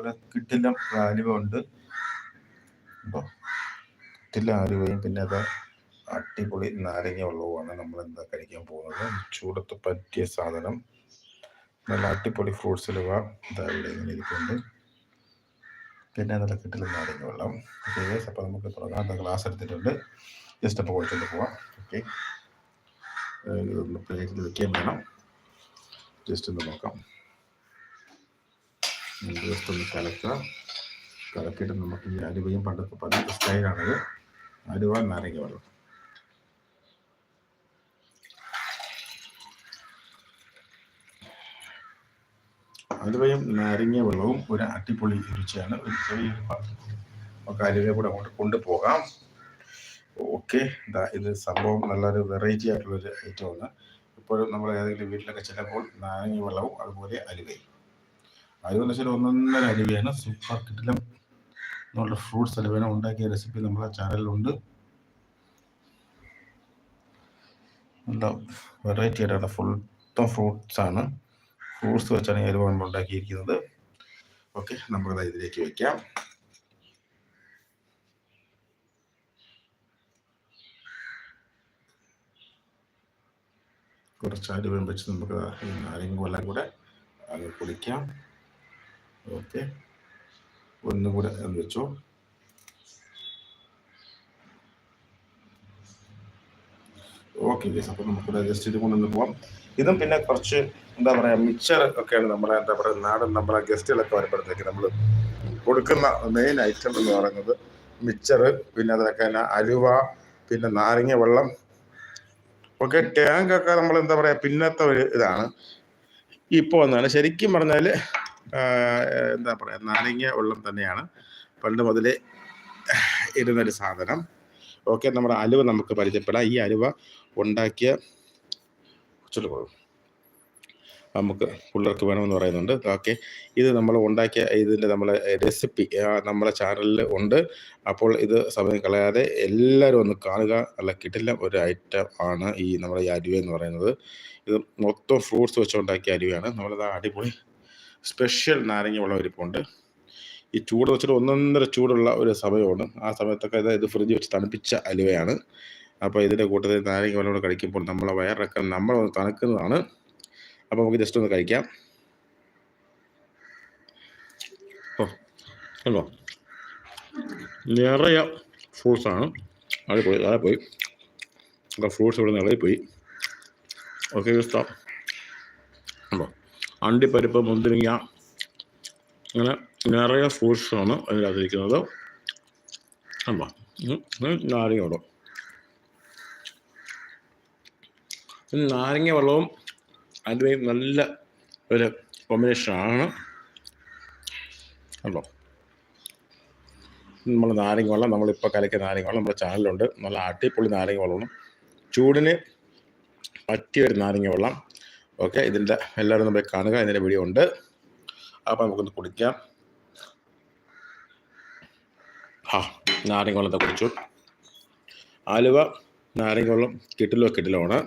അതുപോലെ കിട്ടില്ല ആലുവ ഉണ്ട്? അപ്പോൾ കിട്ടില്ല ആലുവയും പിന്നെ അത് അടിപൊളി നാരങ്ങ വെള്ളവുമാണ് നമ്മൾ എന്താ കഴിക്കാൻ പോകുന്നത്? ചൂടത്ത് പറ്റിയ സാധനം. നല്ല അടിപൊളി ഫ്രൂട്ട്സ് അലുവ ഇതാ ഇവിടെ ഇങ്ങനെ ഇരിക്കുന്നുണ്ട് പിന്നെ നല്ല കിട്ടില്ല നാരങ്ങ വെള്ളം. ഓക്കെ അപ്പോൾ നമുക്ക് തുടങ്ങാം. എന്താ ഗ്ലാസ് എടുത്തിട്ടുണ്ട്. ജസ്റ്റ് അപ്പോൾ കുറച്ചുകൊണ്ട് പോവാം. ഓക്കെ പ്ലേറ്റിൽ വെക്കാൻ വേണം. ജസ്റ്റ് ഒന്ന് നോക്കാം. ജസ്റ്റ് ഒന്ന് കലക്കുക കലക്കിയിട്ട് നമുക്ക് ഈ അലുവയും പണ്ടത്തെ പണ്ടത്തെ സ്റ്റൈലാണത്. അലുവ നാരങ്ങ വെള്ളം. അലുവയും നാരങ്ങ വെള്ളവും ഒരു അടിപൊളി രുചിയാണ്. ഒരു ചെറിയ നമുക്ക് അലുവയെ കൂടെ അങ്ങോട്ട് കൊണ്ടുപോകാം. ഓക്കെ. ഇത് സംഭവം നല്ലൊരു വെറൈറ്റി ആയിട്ടുള്ളൊരു ഐറ്റമാണ്. ഇപ്പോഴും നമ്മൾ ഏതെങ്കിലും വീട്ടിലൊക്കെ ചെല്ലുമ്പോൾ നാരങ്ങ വെള്ളവും അതുപോലെ അലുവയും. അലുവ ശരി ഒന്നൊന്നര അലുവയാണ് സൂപ്പർ കിട്ടിലും നമ്മളുടെ ഫ്രൂട്ട്സ് അലുവേന ഉണ്ടാക്കിയ റെസിപ്പി നമ്മളെ ചാനലിലുണ്ട്. നല്ല വെറൈറ്റി ആയിട്ടാണ്. ഫുൾ ഫ്രൂട്ട്സ് ആണ്. ഫ്രൂട്ട്സ് വെച്ചാണ് ഈ അലുവ നമ്മൾ ഉണ്ടാക്കിയിരിക്കുന്നത്. ഓക്കെ നമുക്കത് ഇതിലേക്ക് വയ്ക്കാം കുറച്ച് അലുവയും വെച്ച് നമുക്ക് നാരങ്ങ വെള്ളം കൂടെ അങ്ങ് കുടിക്കാം ഓക്കെ. ഒന്നും കൂടെ എന്ന് വെച്ചോ. ഓക്കെ ഗേസ് അപ്പോൾ നമുക്കിവിടെ ജസ്റ്റ് ഇത് പോവാം. ഇതും പിന്നെ കുറച്ച് എന്താ പറയുക മിക്സർ ഒക്കെയാണ് നമ്മുടെ എന്താ പറയുക നാടൻ നമ്മളെ ഗസ്റ്റുകളൊക്കെ വരുമ്പോഴത്തേക്ക് നമ്മൾ കൊടുക്കുന്ന മെയിൻ ഐറ്റം എന്ന് പറയുന്നത് മിക്സർ പിന്നെ അതിലൊക്കെ തന്നെ അലുവ പിന്നെ നാരങ്ങ വെള്ളം. ഒക്കെ ടാങ്ക് ഒക്കെ നമ്മൾ എന്താ പറയാ പിന്നത്തെ ഒരു ഇതാണ്. ഇപ്പോൾ വന്നാണ് ശരിക്കും പറഞ്ഞാൽ എന്താ പറയുക നാരങ്ങ വെള്ളം തന്നെയാണ്. പണ്ട് മുതലേ ഇരുന്നൊരു സാധനം. ഓക്കെ നമ്മുടെ അലുവ നമുക്ക് പരിചയപ്പെടാം. ഈ അലുവ ഉണ്ടാക്കിയ നമുക്ക് പിള്ളേർക്ക് വേണമെന്ന് പറയുന്നുണ്ട്. ഓക്കെ ഇത് നമ്മൾ ഉണ്ടാക്കിയ ഇതിന്റെ നമ്മളെ റെസിപ്പി നമ്മളെ ചാനലിൽ ഉണ്ട്. അപ്പോൾ ഇത് സമയം കളയാതെ എല്ലാവരും ഒന്ന് കാണുക. അല്ല കിട്ടില്ല ഒരു ഐറ്റം ആണ് ഈ നമ്മുടെ ഈ അരുവ എന്ന് പറയുന്നത്. ഇത് മൊത്തം ഫ്രൂട്ട്സ് വെച്ചുണ്ടാക്കിയ അരുവയാണ് നമ്മളത് അടിപൊളി സ്പെഷ്യൽ നാരങ്ങ വെള്ളം ഇരിപ്പുണ്ട് ഈ ചൂട് വെച്ചിട്ട് ഒന്നൊന്നര ചൂടുള്ള ഒരു സമയമാണ്. ആ സമയത്തൊക്കെ ഇത് ഫ്രിഡ്ജ് വെച്ച് തണുപ്പിച്ച അലുവയാണ്. അപ്പോൾ ഇതിന്റെ കൂട്ടത്തിൽ നാരങ്ങ വെള്ളം കൂടെ കഴിക്കുമ്പോൾ നമ്മളെ വയറൊക്കെ നമ്മളൊന്ന് തണുക്കുന്നതാണ്. അപ്പോൾ നമുക്ക് ജസ്റ്റ് ഒന്ന് കഴിക്കാം. ഓ കണ്ടോ? നിറയെ ഫ്രൂട്ട്സാണ് അവിടെ പോയി അവിടെ പോയി. ഫ്രൂട്ട്സ് ഇവിടെ നിറയെ പോയി ഓക്കെ ഇഷ്ടം കണ്ടോ? അണ്ടിപ്പരിപ്പ് മുന്തിരിങ്ങ അങ്ങനെ നിറയെ ഫ്രൂട്ട്സാണ് അതിനകത്തിരിക്കുന്നത്. അല്ല നാരങ്ങ വെള്ളം. നാരങ്ങ വെള്ളവും അതിന് നല്ല ഒരു കോമ്പിനേഷനാണ് അല്ലോ നമ്മൾ നാരങ്ങ വെള്ളം നമ്മളിപ്പോൾ കലക്കിയ നാരങ്ങ വെള്ളം നമ്മുടെ ചാനലിലുണ്ട് നല്ല അടിപൊളി നാരങ്ങ വെള്ളമാണ്. ചൂടിന് പറ്റിയ ഒരു നാരങ്ങ വെള്ളം. ഓക്കെ ഇതിന്റെ എല്ലാവരും നമ്മൾ കാണുക ഇതിന്റെ വീഡിയോ ഉണ്ട്. അപ്പോൾ നമുക്കൊന്ന് കുടിക്കാം ആ നാരങ്ങ വെള്ളത്തെ കുടിച്ചു. ആലുവ നാരങ്ങ വെള്ളം കിട്ടിലോ ആണ്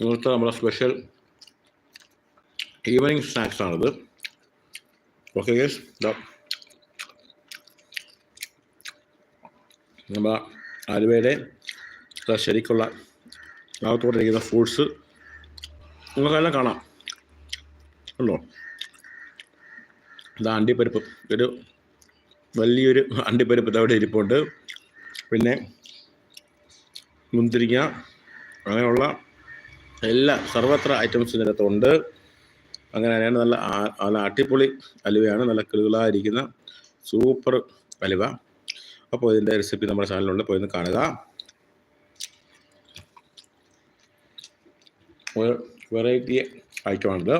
ഇന്നത്തെ നമ്മുടെ സ്പെഷ്യൽ ഈവനിങ് സ്നാക്സ് ആണിത്. ഓക്കെ യെസ് നമ്മുടെ ആലുവയുടെ ശരിക്കുള്ള ഭാഗത്തോട്ടിരിക്കുന്ന ഫ്രൂട്ട്സ് നിങ്ങൾക്കെല്ലാം കാണാം. ഉണ്ടോ? ഇതാ അണ്ടിപ്പരിപ്പ്. ഒരു വലിയൊരു അണ്ടിപ്പരിപ്പ് ഇതവിടെ ഇരിപ്പുണ്ട്. പിന്നെ മുന്തിരിങ്ങ അങ്ങനെയുള്ള എല്ലാ സർവത്ര ഐറ്റംസ് ഇതിനകത്തുണ്ട് അങ്ങനെ അതിനാണ് നല്ല നല്ല അടിപൊളി അലുവയാണ്. നല്ല കിളുകളായിരിക്കുന്ന സൂപ്പർ അലുവ. അപ്പോൾ ഇതിന്റെ റെസിപ്പി നമ്മുടെ ചാനലിലുണ്ട് പോയി ഒന്ന് കാണുക. വെറൈറ്റി ഐറ്റമാണിത്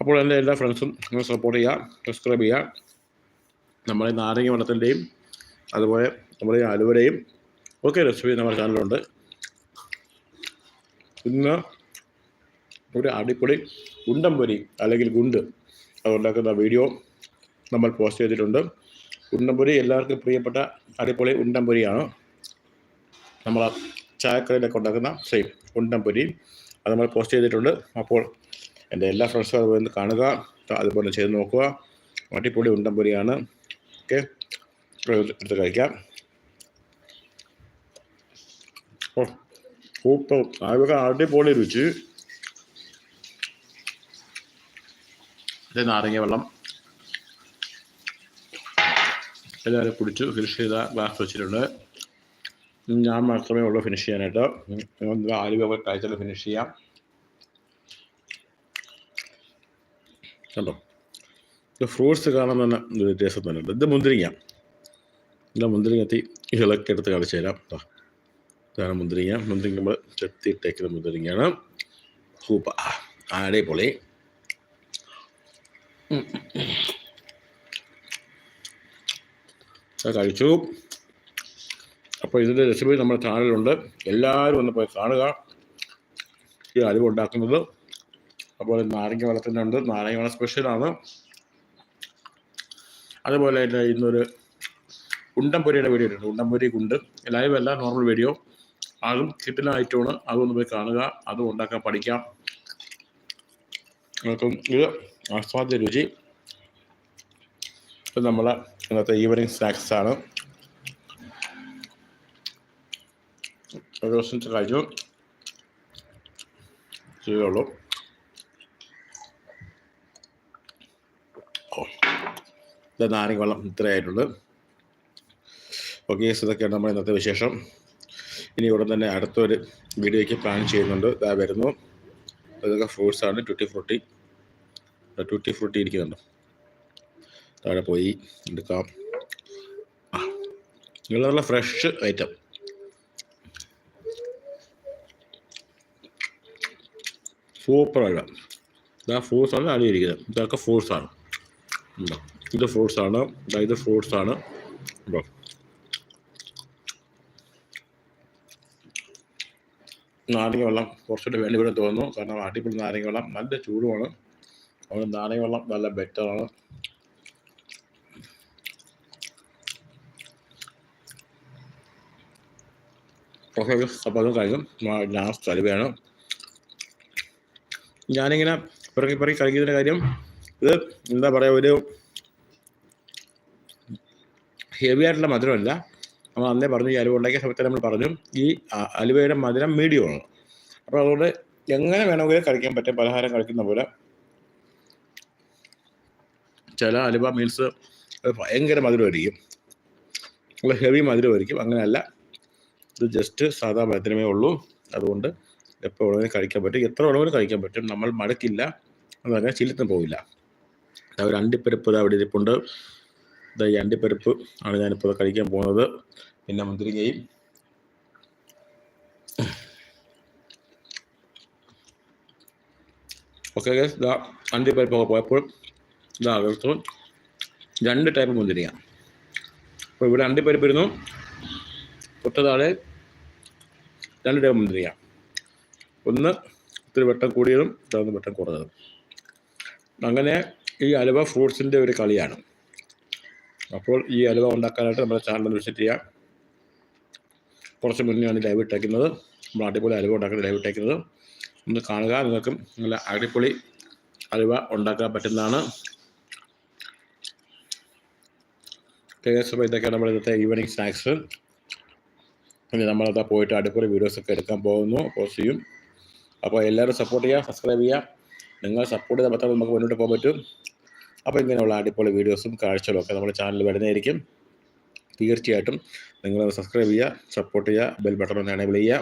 അപ്പോൾ എന്റെ എല്ലാ ഫ്രണ്ട്സും നിങ്ങൾ സപ്പോർട്ട് ചെയ്യുക സബ്സ്ക്രൈബ് ചെയ്യുക. നമ്മുടെ നാരങ്ങ വെള്ളത്തിന്റെയും അതുപോലെ നമ്മുടെ അലുവരെയും ഒക്കെ റെസിപ്പി നമ്മുടെ ചാനലുണ്ട് ഇന്ന് ഒരു അടിപൊളി ഉണ്ടംപൊരി അല്ലെങ്കിൽ ഗുണ്ട് അതുണ്ടാക്കുന്ന വീഡിയോ നമ്മൾ പോസ്റ്റ് ചെയ്തിട്ടുണ്ട്. ഉണ്ടംപൊരി എല്ലാവർക്കും പ്രിയപ്പെട്ട അടിപൊളി ഉണ്ടംപൊരിയാണ്. നമ്മൾ ചായക്കടയിലൊക്കെ ഉണ്ടാക്കുന്ന സെയിം ഉണ്ടംപൊരി. അത് നമ്മൾ പോസ്റ്റ് ചെയ്തിട്ടുണ്ട്. അപ്പോൾ എന്റെ എല്ലാ ഫ്രണ്ട്സും അതുപോലെ കാണുക. അതുപോലെ ചെയ്ത് നോക്കുക. അടിപൊളി ഉണ്ടംപൊരിയാണ്. ഓക്കെ. എടുത്ത് കഴിക്കാം. ഓ സൂപ്പർ. അതൊക്കെ അടിപൊളി രുചി. നാരങ്ങ വെള്ളം. എല്ലാവരും കുടിച്ചു ഫിനിഷ് ചെയ്ത ഗ്ലാസ് വെച്ചിട്ടുണ്ട് ഞാൻ മാത്രമേ ഉള്ളൂ ഫിനിഷ് ചെയ്യാനായിട്ട്. ആലുവ കഴിച്ചാൽ ഫിനിഷ് ചെയ്യാം. കണ്ടോ? ഇത് ഫ്രൂട്ട്സ് കാണാൻ തന്നെ ഒരു വ്യത്യാസം തന്നെ ഉണ്ട് ഇത് മുന്തിരിങ്ങ. ഇല്ല മുന്തിരിങ്ങ എത്തി. ഇളക്കി എടുത്ത് കളിച്ചു തരാം. ഇതാണ് മുന്തിരിങ്ങ. മുന്തിരിങ്ങ നമ്മൾ ചെത്തിയിട്ടേക്കുന്ന മുന്തിരിങ്ങയാണ്. സൂപ്പർ. അടിപൊളി. ഉം. കഴിച്ചു. അപ്പോൾ ഇതിന്റെ റെസിപ്പി നമ്മുടെ ചാനലിലുണ്ട് എല്ലാവരും ഒന്ന് പോയി കാണുക. ഈ അരിവ് ഉണ്ടാക്കുന്നത്. അതുപോലെ നാരങ്ങ വെള്ളത്തിന്റെ ഉണ്ട്. നാരങ്ങ വെള്ളം സ്പെഷ്യലാണ് അതുപോലെ തന്നെ ഇന്നൊരു ഉണ്ടംപൊരിയുടെ വീഡിയോ ഉണ്ട് ഉണ്ടംപൊരി ഉണ്ട് ലൈവ് അല്ല നോർമൽ വീഡിയോ അതും ഐറ്റമാണ് അതൊന്ന് പോയി കാണുക. അതും ഉണ്ടാക്കാൻ പഠിക്കാം. നിങ്ങൾക്കും ഇത് ആസ്വാദ്യ രുചി. ഇത് നമ്മളെ ഇന്നത്തെ ഈവനിങ് സ്നാക്സാണ് ഒരു ദിവസം കഴിഞ്ഞു ചെയ്തുള്ളൂ ഇത് നാരങ്ങ വെള്ളം ഇത്രയായിട്ടുണ്ട് ഓക്കെ ഇതൊക്കെയാണ് നമ്മുടെ ഇന്നത്തെ വിശേഷം. ഇനി ഉടൻ തന്നെ അടുത്തൊരു വീഡിയോയ്ക്ക് പ്ലാൻ ചെയ്യുന്നുണ്ട്. ഇതാ വരുന്നു. ഇതൊക്കെ ഫ്രൂട്ട്സാണ് ട്വന്റി ഫ്രൂട്ടി ട്യൂട്ടി ഫ്രൂട്ടി ഇരിക്കുന്നുണ്ട്. താഴെ പോയി എടുക്കാം. ആ ഇങ്ങനെയുള്ള ഫ്രഷ് ഐറ്റം സൂപ്പറാണ് ഇതാ ഫ്രൂട്ട്സ് ആണ് അടിയിരിക്കുന്നത് ഇതൊക്കെ ഫ്രൂട്ട്സ് ആണ്. ഇത് ഫ്രൂട്ട്സ് ആണ്. ഇതാ ഇത് ഫ്രൂട്ട്സ് ആണ്. നാരങ്ങ വെള്ളം കുറച്ചുകൂടി വേണ്ടി വരും തോന്നുന്നു. കാരണം അടിപൊളി നാരങ്ങ വെള്ളം. നല്ല ചൂടുമാണ്. അതുകൊണ്ട് നാരങ്ങ വെള്ളം നല്ല ബെറ്ററാണ് ഓക്കെ അപ്പോൾ അതും കഴിക്കും ലാസ്റ്റ് വേണം. ഞാനിങ്ങനെ പിറകി പിറകി കഴിക്കുന്നതിന്റെ കാര്യം ഇത് എന്താ പറയുക ഒരു ഹെവി ആയിട്ടുള്ള മധുരമല്ല. നമ്മൾ അന്നേ പറഞ്ഞു ഈ അലുവ ഉണ്ടാക്കിയ സമയത്ത് നമ്മൾ പറഞ്ഞു ഈ അലുവയുടെ മധുരം മീഡിയമാണ് അപ്പോൾ അതുകൊണ്ട് എങ്ങനെ വേണമെങ്കിലും കഴിക്കാൻ പറ്റും പലഹാരം കഴിക്കുന്ന പോലെ. ചില അലുവ മീൻസ് ഭയങ്കര മധുരമായിരിക്കും. ഹെവി മധുരമായിരിക്കും. അങ്ങനെയല്ല ഇത് ജസ്റ്റ് സാധാ മധുരമേ ഉള്ളൂ. അതുകൊണ്ട് എപ്പോൾ വേണമെങ്കിലും കഴിക്കാൻ പറ്റും. എത്ര വേണമെങ്കിലും കഴിക്കാൻ പറ്റും. നമ്മൾ മടക്കില്ല. പറഞ്ഞാൽ ചില്ലത്തിന് പോവില്ല. ഒരു അണ്ടിപ്പരിപ്പ് അവിടെ ഇരിപ്പുണ്ട്. ഇതാ ഈ അണ്ടിപ്പരിപ്പ് ആണ് ഞാനിപ്പോൾ കഴിക്കാൻ പോകുന്നത്. പിന്നെ മുന്തിരിങ്ങയും. ഓക്കെ ഇതാ അണ്ടിപ്പരിപ്പൊക്കെ പോയപ്പോൾ ഇതാ അകർത്തു രണ്ട് ടൈപ്പ് മുന്തിരിങ്ങ. അപ്പോൾ ഇവിടെ അണ്ടിപ്പരിപ്പ് ഇരുന്നു താഴെ രണ്ട് മുന്തിരിങ്ങ ഒന്ന് ഇത്തിരി വെട്ടം കൂടിയതും ഇതൊന്ന് വെട്ടം കുറഞ്ഞതും. അങ്ങനെ ഈ അലുവ ഫ്രൂട്ട്സിന്റെ ഒരു കളിയാണ്. അപ്പോൾ ഈ അലുവ ഉണ്ടാക്കാനായിട്ട് നമ്മുടെ ചാനൽ വിസിറ്റ് ചെയ്യാം. കുറച്ച് മുന്നെയാണ് ലൈവ് ഇട്ടേക്കുന്നത്. നമ്മൾ അടിപൊളി അലുവ ഉണ്ടാക്കുന്ന ലൈവ് ഇട്ടേക്കുന്നത്. ഒന്ന് കാണുക നിങ്ങൾക്കും നല്ല അടിപൊളി അലുവ ഉണ്ടാക്കാൻ പറ്റുന്നതാണ്. ഏകദേശം ഇതൊക്കെയാണ് നമ്മുടെ ഇന്നത്തെ ഈവനിങ് സ്നാക്സ് ഇനി നമ്മളത് പോയിട്ട് അടിപൊളി വീഡിയോസൊക്കെ എടുക്കാൻ പോകുന്നു. പോസ്റ്റ് ചെയ്യും അപ്പോൾ എല്ലാവരും സപ്പോർട്ട് ചെയ്യുക സബ്സ്ക്രൈബ് ചെയ്യുക. നിങ്ങൾ സപ്പോർട്ട് ചെയ്താൽ മാത്രമേ നമുക്ക് മുന്നോട്ട് പോകാൻ പറ്റും. അപ്പോൾ ഇങ്ങനെയുള്ള അടിപൊളി വീഡിയോസും കാഴ്ചകളും ഒക്കെ നമ്മുടെ ചാനൽ വരുന്നതായിരിക്കും. തീർച്ചയായിട്ടും നിങ്ങൾ സബ്സ്ക്രൈബ് ചെയ്യുക സപ്പോർട്ട് ചെയ്യുക ബെൽ ബട്ടൺ ഒന്ന് എനേബിൾ ചെയ്യുക.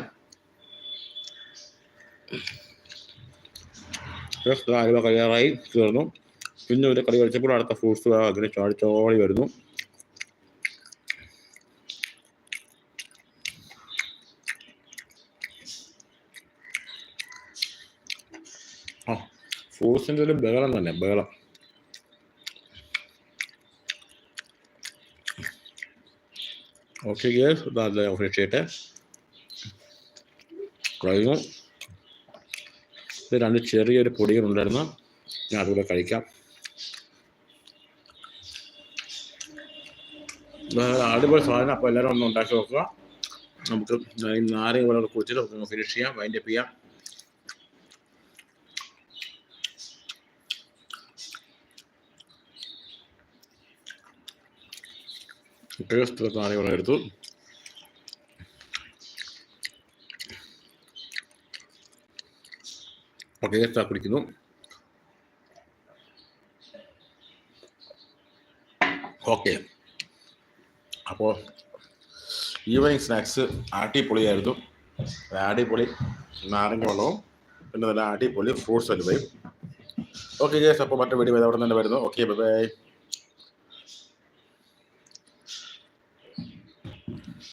ആലുവ കഴിയാറായി തീർന്നു. പിന്നെ ഒരു കളി കളിച്ചപ്പോൾ അടുത്ത ഫ്രൂട്ട്സ് അങ്ങനെ ചാടി ചോടി വരുന്നു ആ ഫ്രൂട്ട്സിന്റെ ഒരു ബഹളം തന്നെ ബഹളം ഓക്കെ ഗേസ് നല്ല ഫിനിഷ് ചെയ്യട്ടെ ഇത് രണ്ട് ചെറിയൊരു പൊടികളുണ്ടായിരുന്നു ഞാൻ അതുകൂടെ കഴിക്കാം അടിപൊളി സാധനം അപ്പോൾ എല്ലാവരും ഒന്ന് ഉണ്ടാക്കി നോക്കുക നമുക്ക് നാരങ്ങ വെള്ളം കുടിച്ചിട്ട് നമുക്ക് ഫിനിഷ് ചെയ്യാം വൈൻഡപ്പ് ചെയ്യാം ടേസ്റ്റ് വെള്ളം എടുത്തു കുടിക്കുന്നു. ഓക്കെ. അപ്പോൾ ഈവനിങ് സ്നാക്സ് ആട്ടിപ്പൊളിയായിരുന്നു ആടിപ്പൊളി നാരങ്ങ വെള്ളവും പിന്നെ നല്ല ആട്ടിപ്പൊളി ഫ്രൂട്ട്സ് അലുവയും ഓക്കെ ജേസ് അപ്പോൾ മറ്റേ വീഡിയോ അവിടെ തന്നെ വരുന്നു. Okay bye